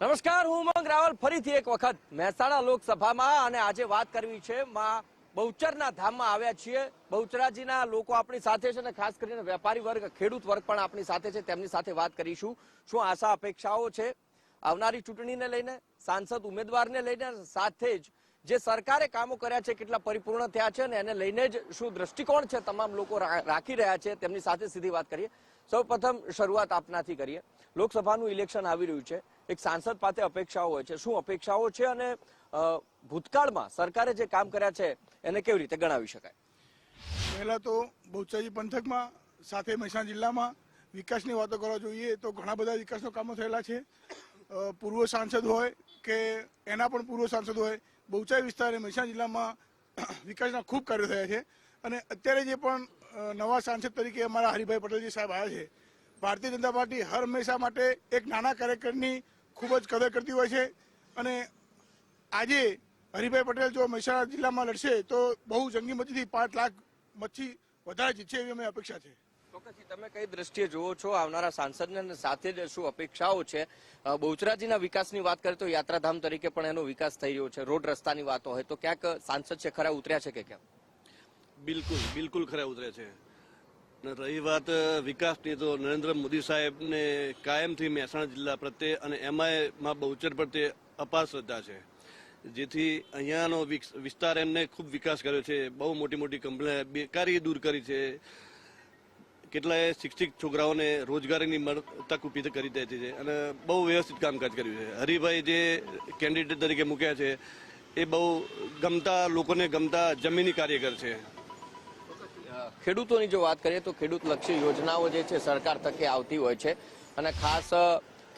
નમસ્કાર, હું ઉમંગ રાવલ. ફરીથી એક વખત મહેસાણા લોકસભામાં અને આજે વાત કરવી છે માં બહુચરના ધામમાં આવ્યા છીએ. બહુચરાજીના લોકો આપણી સાથે છે અને ખાસ કરીને વેપારી વર્ગ, ખેડૂત વર્ગ પણ આપણી સાથે છે. તેમની સાથે વાત કરીશું. શું આશા, અપેક્ષાઓ છે? આવનારી ચૂંટણીને લઈને, સાંસદ ઉમેદવારને લઈને, સાથે જ જે સરકારે કામો કર્યા છે, કેટલા પરિપૂર્ણ થયા છે અને એને લઈને જ શું દ્રષ્ટિકોણ છે તમામ લોકો રાખી રહ્યા છે, તેમની સાથે સીધી વાત કરીએ. સૌ પ્રથમ શરૂઆત આપનાથી કરીએ. લોકસભાનું ઇલેક્શન આવી રહ્યું છે. એક સાંસદ પાસે અપેક્ષાઓ હોય છે. શું અપેક્ષાઓ છે અને ભૂતકાળમાં સરકારે જે કામ કર્યા છે, એને કેવી રીતે ગણાવી શકાય? પહેલા તો બહુચરાજી પંથકમાં, સાથે મહેસાણા જિલ્લામાં વિકાસની વાતો કરવા જોઈએ તો ઘણા બધા વિકાસના કામો થયેલા છે. પૂર્વ સાંસદ હોય કે એના પણ પૂર્વ સાંસદ હોય બહુચરાજી વિસ્તાર મહેસાણા જિલ્લામાં વિકાસના ખૂબ કાર્યો થયા છે. અને અત્યારે જે પણ નવા સાંસદ તરીકે અમારા હરિભાઈ પટેલજી સાહેબ આવ્યા છે. ભારતીય જનતા પાર્ટી હર હંમેશા માટે એક નાના કાર્યકરની ખૂબ જ કદર કરતી હોય છે. અને આજે હરિભાઈ પટેલ જો મહેસાણા જિલ્લામાં લડશે, તો બહુ જંગી મતીથી પાંચ લાખ મચ્છી વધારે જીતશે એવી અમે અપેક્ષા છે. ચોક્કસથી તમે કઈ દ્રષ્ટિએ જુઓ છો? આવનારા સાંસદને સાથે જ શું અપેક્ષાઓ છે? બહુચરાજીના વિકાસની વાત કરીએ તો યાત્રાધામ તરીકે પણ એનો વિકાસ થઈ રહ્યો છે. રોડ રસ્તાની વાતો હોય તો ક્યાંક સાંસદ છે ખરા, ઉતર્યા છે કે કેમ? બિલકુલ બિલકુલ ખરા ઉતરે છે. રહી વાત વિકાસની, તો નરેન્દ્ર મોદી સાહેબને કાયમથી મહેસાણા જિલ્લા પ્રત્યે અને એમાંયમાં બહુચર પ્રત્યે અપાર શ્રદ્ધા છે. જેથી અહીંયાનો વિસ્તાર એમને ખૂબ વિકાસ કર્યો છે. બહુ મોટી મોટી કંપની બેકારી દૂર કરી છે. કેટલાય શિક્ષિત છોકરાઓને રોજગારીની તક ઊભી કરી દીધી છે. અને બહુ વ્યવસ્થિત કામકાજ કર્યું છે. હરિભાઈ જે કેન્ડિડેટ તરીકે મૂક્યા છે, એ બહુ ગમતા, લોકોને ગમતા જમીની કાર્યકર છે. ખેડૂતોની જો વાત કરીએ તો ખેડૂત લક્ષી યોજનાઓ જે છે સરકાર તકે આવતી હોય છે. અને ખાસ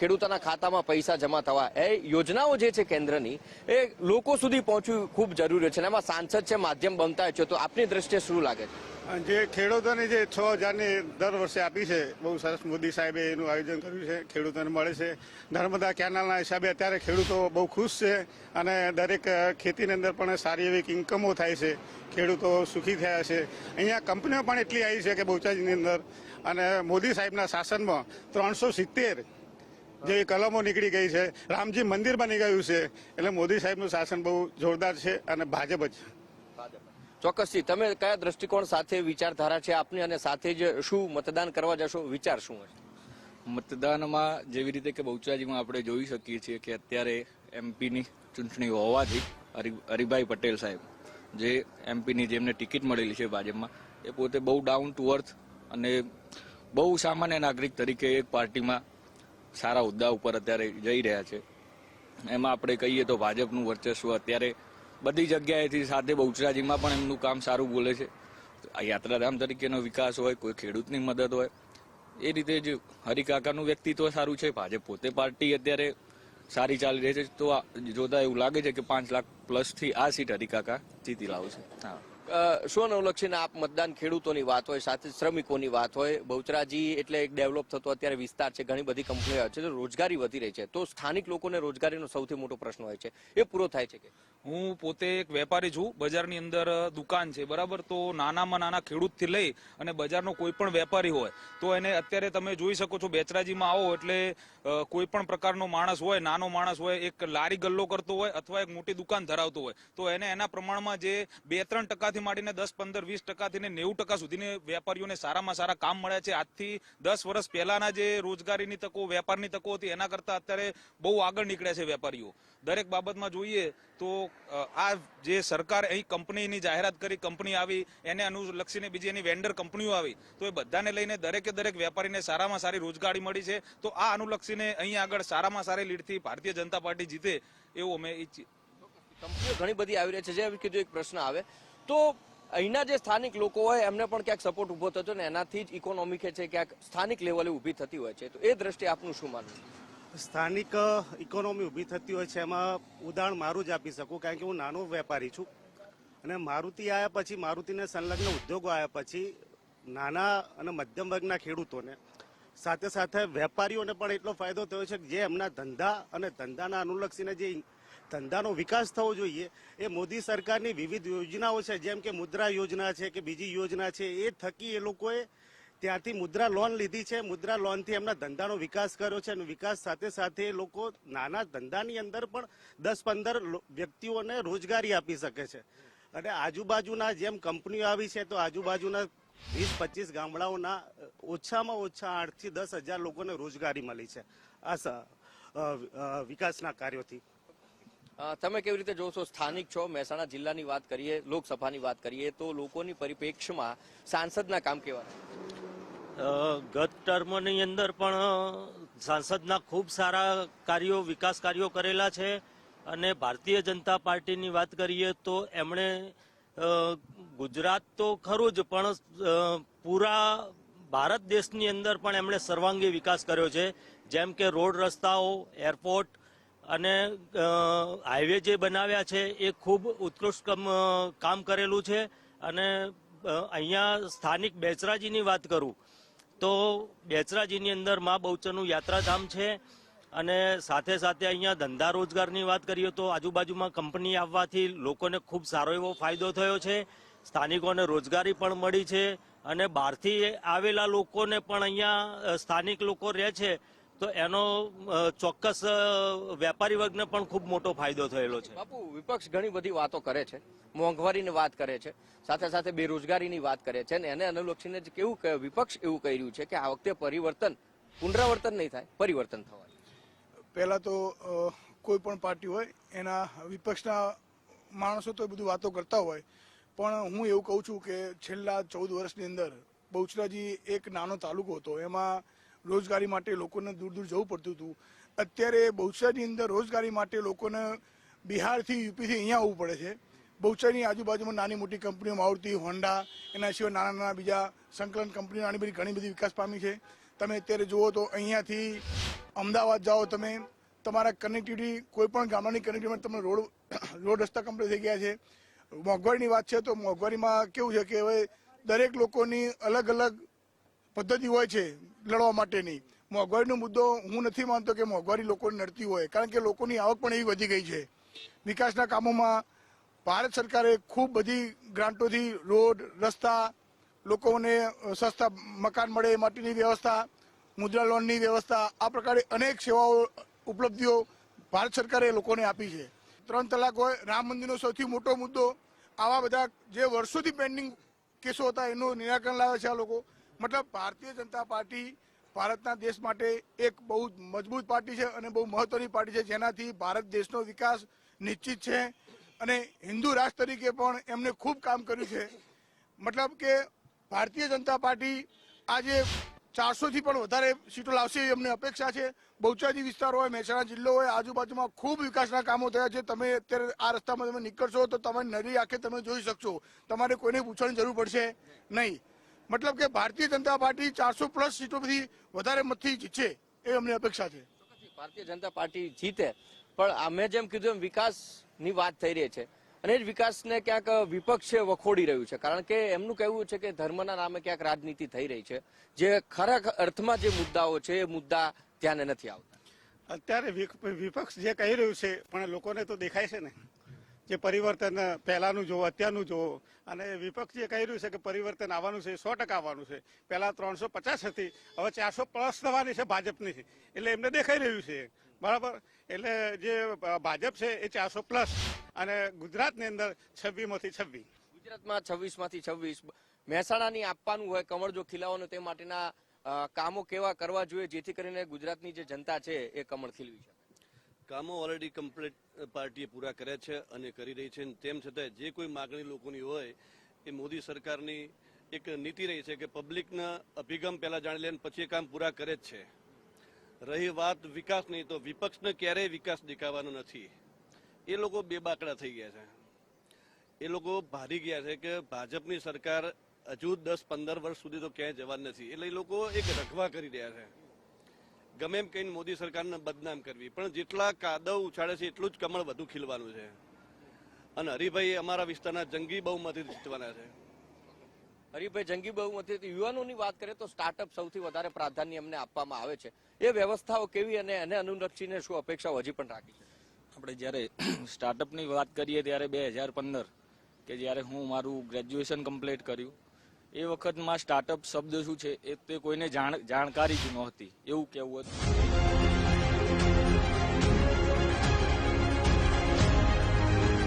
ખેડૂતોના ખાતામાં પૈસા જમા થવા. એ યોજનાઓ જે છે કેન્દ્રની, એ લોકો સુધી પહોંચવી ખૂબ જરૂરી છે અને એમાં સાંસદ છે, માધ્યમ બનતા છે, તો આપની દ્રષ્ટિએ શું લાગે છે? જે ખેડૂતોને જે છ હજારની દર વર્ષે આપી છે, બહુ સરસ મોદી સાહેબે એનું આયોજન કર્યું છે, ખેડૂતોને મળે છે. નર્મદા કેનાલના હિસાબે અત્યારે ખેડૂતો બહુ ખુશ છે અને દરેક ખેતીની અંદર પણ સારી એવી ઇન્કમો થાય છે. ખેડૂતો સુખી થયા છે. અહીંયા કંપનીઓ પણ એટલી આવી છે કે બહુચાજીની અંદર. અને મોદી સાહેબના શાસનમાં ત્રણસો સિત્તેર જે કલમો નીકળી ગઈ છે રામજી મંદિર બની ગયું છે એટલે મોદી સાહેબનું શાસન બહુ જોરદાર છે અને ભાજપ જ. ચોક્કસથી તમે કયા દ્રષ્ટિકોણ સાથે વિચારધારા છે આપની અને સાથે જ શું મતદાન કરવા જશો વિચાર શું હશે? મતદાનમાં જેવી રીતે કે બહુચરાજીમાં આપણે જોઈ શકીએ છીએ કે અત્યારે એમપીની ચૂંટણી હોવાથી હરિ- હરિભાઈ પટેલ સાહેબ જે એમપીની જેમને ટિકિટ મળેલી છે ભાજપમાં એ પોતે બહુ ડાઉન ટુ અર્થ અને બહુ સામાન્ય નાગરિક તરીકે એક પાર્ટીમાં સારા હોદ્દા ઉપર અત્યારે જઈ રહ્યા છે. એમાં આપણે કહીએ તો ભાજપનું વર્ચસ્વ અત્યારે બધી જગ્યાએથી સાથે બહુચરાજીમાં પણ એમનું કામ સારું બોલે છે. યાત્રાધામ તરીકેનો વિકાસ હોય, કોઈ ખેડૂતની મદદ હોય, એ રીતે જ હરિકાકાનું વ્યક્તિત્વ સારું છે. ભાજપ પોતે પાર્ટી અત્યારે સારી ચાલી રહી છે. તો જોતા એવું લાગે છે કે પાંચ લાખ પ્લસથી આ સીટ હરિકાકા જીતી લાવશે. હા. શું અનુલક્ષીને આપ મતદાન ખેડૂતોની વાત હોય, સાથે શ્રમિકોની વાત હોય? બહુચરાજી એટલે એક ડેવલપ થતો અત્યારે વિસ્તાર છે, ઘણી બધી કંપનીઓ છે તો રોજગારી વધી રહી છે. તો સ્થાનિક લોકોને રોજગારીનો સૌથી મોટો પ્રશ્ન હોય છે. એ પૂરો થાય છે કે? હું પોતે એક વેપારી છું, બજારની અંદર દુકાન છે, બરાબર? તો નાનામાં નાના ખેડૂતથી લઈ અને બજારનો કોઈ પણ વેપારી હોય, તો એને અત્યારે તમે જોઈ શકો છો, બેચરાજીમાં આવો એટલે કોઈ પણ પ્રકારનો માણસ હોય, નાનો માણસ હોય, એક લારી ગલ્લો કરતો હોય અથવા એક મોટી દુકાન ધરાવતો હોય, તો એને એના પ્રમાણમાં જે બે ત્રણ ટકાથી માંડીને દસ, પંદર, વીસ ટકાથી નેવું ટકા સુધીને વેપારીઓને સારામાં સારા કામ મળ્યા છે. આજથી દસ વર્ષ પહેલાના જે રોજગારીની તકો, વેપારની તકો હતી, એના કરતા અત્યારે બહુ આગળ નીકળ્યા છે વેપારીઓ. દરેક બાબતમાં જોઈએ તો આ જે સરકાર અહીં કંપનીની જાહેરાત કરી, કંપની આવી, એને અનુલક્ષીને બીજી એની વેન્ડર કંપનીઓ આવી, તો એ બધાને લઈને દરેકે દરેક વેપારીને સારામાં સારી રોજગારી મળી છે. તો આ અનુલક્ષીને અહીં આગળ સારામાં સારી લીડથી ભારતીય જનતા પાર્ટી જીતે, એવું અમે કંપનીઓ ઘણી બધી આવી રહી છે. જે કીધું, એક પ્રશ્ન આવે. તો અહીંના જે સ્થાનિક લોકો હોય, એમને પણ ક્યાંક સપોર્ટ ઊભો થતો ને એનાથી જ ઇકોનોમી કે છે, ક્યાંક સ્થાનિક લેવલે ઊભી થતી હોય છે. તો એ દ્રષ્ટિએ આપનું શું માનવું? સ્થાનિક ઇકોનોમી ઊભી થતી હોય છે, એમાં ઉદાહરણ મારું જ આપી શકું, કારણ કે હું નાનો વેપારી છું. અને મારુતિ આવ્યા પછી, મારુતિને સંલગ્ન ઉદ્યોગો આવ્યા પછી, નાના અને મધ્યમ વર્ગના ખેડૂતોને સાથે સાથે વેપારીઓને પણ એટલો ફાયદો થયો છે કે જે એમના ધંધા અને ધંધાના અનુલક્ષીને જે ધંધાનો વિકાસ થવો જોઈએ. એ મોદી સરકારની વિવિધ યોજનાઓ છે, જેમ કે મુદ્રા યોજના છે કે બીજી યોજના છે, એ થકી એ લોકોએ ત્યાંથી મુદ્રા લોન લીધી છે. મુદ્રા લોનથી એમના ધંધાનો વિકાસ કર્યો છે અને વિકાસ સાથે સાથે એ લોકો નાના ધંધાની અંદર પણ દસ પંદર વ્યક્તિઓને રોજગારી આપી શકે છે. અને આજુબાજુના જેમ કંપનીઓ આવી છે, તો આજુબાજુના વીસ, પચીસ ગામડાઓના ઓછામાં ઓછા આઠથી દસ હજાર લોકોને રોજગારી મળી છે. આ વિકાસના કાર્યોથી. તમે કેવી રીતે જોશો? સ્થાનિક છો, મહેસાણા જિલ્લાની વાત કરીએ, લોકસભાની વાત કરીએ, તો લોકોની પરિપ્રેક્ષમાં સાંસદના કામ કેવા ગત ટર્મની અંદર પણ સાંસદના ખૂબ સારા કાર્યો, વિકાસ કાર્યો કરેલા છે. અને ભારતીય જનતા પાર્ટીની વાત કરીએ તો એમણે ગુજરાત તો ખરું જ, પણ પૂરા ભારત દેશની અંદર પણ એમણે સર્વાંગી વિકાસ કર્યો છે. જેમ કે રોડ રસ્તાઓ, એરપોર્ટ અને હાઈવે જે બનાવ્યા છે એ ખૂબ ઉત્કૃષ્ટ કામ કરેલું છે. અને અહીંયા સ્થાનિક બેચરાજીની વાત કરું, તો બેચરાજીની અંદર મા બહુચરનું યાત્રાધામ છે. અને સાથે સાથે અહીંયા ધંધા રોજગારની વાત કરીએ તો આજુબાજુમાં કંપની આવવાથી લોકોને ખૂબ સારો એવો ફાયદો થયો છે. સ્થાનિકોને રોજગારી પણ મળી છે. અને બહારથી આવેલા લોકોને પણ અહીંયા સ્થાનિક લોકો રહે છે. તો એનો ચોક્કસ વેપારી વર્ગને પણ ખૂબ મોટો ફાયદો થયેલો છે. બાપુ વિપક્ષ ઘણી બધી વાતો કરે છે મોંઘવારીની વાત કરે છે સાથે સાથે બેરોજગારીની વાત કરે છે અને એને અનુલક્ષીને કેવું વિપક્ષ એવું કહી રહ્યું છે કે આ વખતે પરિવર્તન પુનરાવર્તન નહીં થાય પરિવર્તન થવાનું પહેલા તો કોઈ પણ પાર્ટી હોય એના વિપક્ષના માણસો તો એ બધું વાતો કરતા હોય પણ હું એવું કહું છું કે છેલ્લા ચૌદ વર્ષની અંદર બહુચરાજી એક નાનો તાલુકો હતો એમાં રોજગારી માટે લોકોને દૂર દૂર જવું પડતું હતું. અત્યારે બહુચરાની અંદર રોજગારી માટે લોકોને બિહારથી યુપીથી અહીંયા આવવું પડે છે. બહુચરાની આજુબાજુમાં નાની મોટી કંપનીઓ, મારુતિ, હોન્ડા, એના સિવાય નાના નાના બીજા સંકલન કંપનીઓ નાની બધી ઘણી બધી વિકાસ પામી છે. તમે અત્યારે જુઓ તો અહીંયાથી અમદાવાદ જાઓ તમે, તમારા કનેક્ટિવિટી કોઈ પણ ગામડાની કનેક્ટિવિટીમાં તમે રોડ રોડ રસ્તા કમ્પ્લીટ થઈ ગયા છે. મોંઘવારીની વાત છે તો મોંઘવારીમાં કેવું છે કે હવે દરેક લોકોની અલગ અલગ પદ્ધતિ હોય છે લડવા માટેની. મોંઘવારીનો મુદ્દો હું નથી માનતો કે મોંઘવારી લોકોને નડતી હોય, કારણ કે લોકોની આવક પણ એવી વધી ગઈ છે. વિકાસના કામોમાં ભારત સરકારે ખૂબ બધી ગ્રાન્ટોથી રોડ, રસ્તા, લોકોને સસ્તા મકાન મળે એ માટેની વ્યવસ્થા, મુદ્રા લોનની વ્યવસ્થા, આ પ્રકારે અનેક સેવાઓ ઉપલબ્ધિઓ ભારત સરકારે લોકોને આપી છે. ત્રણ તલાક હોય, રામ મંદિરનો સૌથી મોટો મુદ્દો. આવા બધા જે વર્ષોથી પેન્ડિંગ કેસો હતા, એનું નિરાકરણ લાવે છે આ લોકો. મતલબ ભારતીય જનતા પાર્ટી ભારતના દેશ માટે એક બહુ મજબૂત પાર્ટી છે અને બહુ મહત્વની પાર્ટી છે. જેનાથી ભારત દેશનો વિકાસ નિશ્ચિત છે અને હિન્દુ રાષ્ટ્ર તરીકે પણ એમને ખૂબ કામ કર્યું છે. મતલબ કે ભારતીય જનતા પાર્ટી આજે ચારસોથી પણ વધારે સીટો લાવશે એવી અમને અપેક્ષા છે. બહુચરાજી વિસ્તાર હોય, મહેસાણા જિલ્લો હોય, આજુબાજુમાં ખૂબ વિકાસના કામો થયા છે. તમે અત્યારે આ રસ્તામાં તમે નીકળશો તો તમારી નરી આંખે તમે જોઈ શકશો. તમારે કોઈને પૂછવાની જરૂર પડશે નહીં. મતલબ કે ભારતીય જનતા પાર્ટી ચારસો પ્લસ સીટોથી વધારે મતથી જીતશે એ અમને અપેક્ષા છે. ભારતીય જનતા પાર્ટી જીતે પણ આ મેં જેમ કીધું એમ વિકાસની વાત થઈ રહી છે. અને જ વિકાસને ક્યાંક વિપક્ષ છે વખોડી રહ્યું છે. કારણ કે એમનું કહેવું છે કે ધર્મના નામે ક્યાંક રાજનીતિ થઈ રહી છે. જે ખરા અર્થમાં જે મુદ્દાઓ છે એ મુદ્દા ધ્યાને નથી આવતા. અત્યારે વિપક્ષ જે કહી રહ્યું છે પણ લોકોને તો દેખાય છે ને. જે પરિવર્તન પહેલાનું જોવો અત્યારનું જોવો અને વિપક્ષ જે કહી રહ્યું છે કે પરિવર્તન આવવાનું છે સો ટકા આવવાનું છે. પહેલાં ત્રણસો પચાસ હતી, હવે ચારસો પ્લસ થવાની છે ભાજપની. એટલે એમને દેખાઈ રહ્યું છે. બરાબર? એટલે જે ભાજપ છે એ ચારસો પ્લસ, અને ગુજરાતની અંદર છવ્વીસમાંથી છવ્વીસ ગુજરાતમાં છવ્વીસમાંથી છવ્વીસ. મહેસાણાની આપવાનું હોય કમળ જો ખીલાવાનું તે માટેના કામો કેવા કરવા જોઈએ, જેથી કરીને ગુજરાતની જે જનતા છે એ કમળ ખીલવી શકે. કામો ઓલરેડી કમ્પ્લીટ પાર્ટીએ પૂરા કર્યા છે અને કરી રહી છે. તેમ છતાં જે કોઈ માગણી લોકોની હોય, એ મોદી સરકારની એક નીતિ રહી છે કે પબ્લિકના અભિગમ પહેલા જાણી લે પછી એ કામ પૂરા કરે જ છે. રહી વાત વિકાસની તો વિપક્ષને ક્યારેય વિકાસ દેખાવાનો નથી. એ લોકો બે બાકડા થઈ ગયા છે. એ લોકો ભારી ગયા છે કે ભાજપની સરકાર હજુ દસ પંદર વર્ષ સુધી તો ક્યાંય જવાની નથી. એટલે એ લોકો એક રખવા કરી રહ્યા છે. ગમે એમ કહીને મોદી સરકારને બદનામ કરવી. પણ જેટલા કાદવ ઉછાળે છે એટલું જ કમળ વધુ ખીલવાનું છે. અને હરિભાઈ અમારા વિસ્તારના જંગી બહુમતી જીતવાના છે. હરીભાઈ જંગી બહુમતી યુવાનોની વાત કરીએ તો સ્ટાર્ટઅપ સૌથી વધારે પ્રાધાન્ય અમને આપવામાં આવે છે. એ વ્યવસ્થાઓ કેવી અને એને અનુલક્ષીને શું અપેક્ષાઓ હજી પણ રાખી છે? આપણે જ્યારે સ્ટાર્ટઅપની વાત કરીએ ત્યારે બે હજાર પંદર કે જ્યારે હું મારું ગ્રેજ્યુએશન કમ્પ્લીટ કર્યું એ વખતમાં સ્ટાર્ટઅપ શબ્દ શું છે એ તે કોઈને જાણ જાણકારી જ નહોતી. એવું કહેવું હતું.